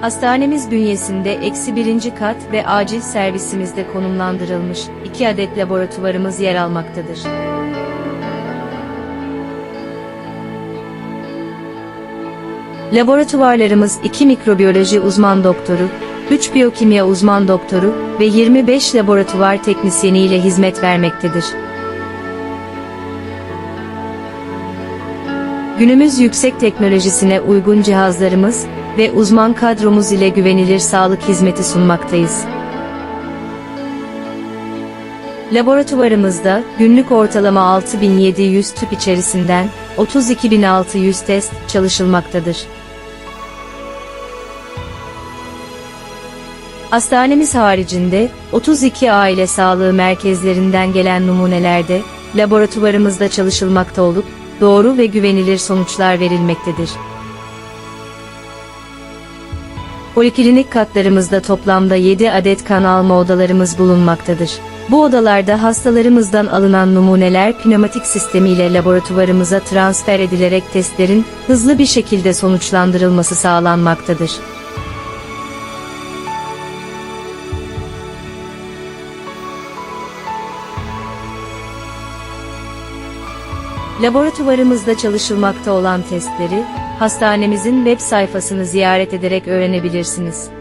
Hastanemiz bünyesinde eksi birinci kat ve acil servisimizde konumlandırılmış iki adet laboratuvarımız yer almaktadır. Laboratuvarlarımız 2 mikrobiyoloji uzman doktoru, 3 biyokimya uzman doktoru ve 25 laboratuvar teknisyeni ile hizmet vermektedir. Günümüz yüksek teknolojisine uygun cihazlarımız ve uzman kadromuz ile güvenilir sağlık hizmeti sunmaktayız. Laboratuvarımızda günlük ortalama 6700 tüp içerisinden 32600 test çalışılmaktadır. Hastanemiz haricinde 32 aile sağlığı merkezlerinden gelen numunelerde laboratuvarımızda çalışılmakta olup doğru ve güvenilir sonuçlar verilmektedir. Poliklinik katlarımızda toplamda 7 adet kan alma odalarımız bulunmaktadır. Bu odalarda hastalarımızdan alınan numuneler pneumatik sistemiyle laboratuvarımıza transfer edilerek testlerin hızlı bir şekilde sonuçlandırılması sağlanmaktadır. Laboratuvarımızda çalışılmakta olan testleri, hastanemizin web sayfasını ziyaret ederek öğrenebilirsiniz.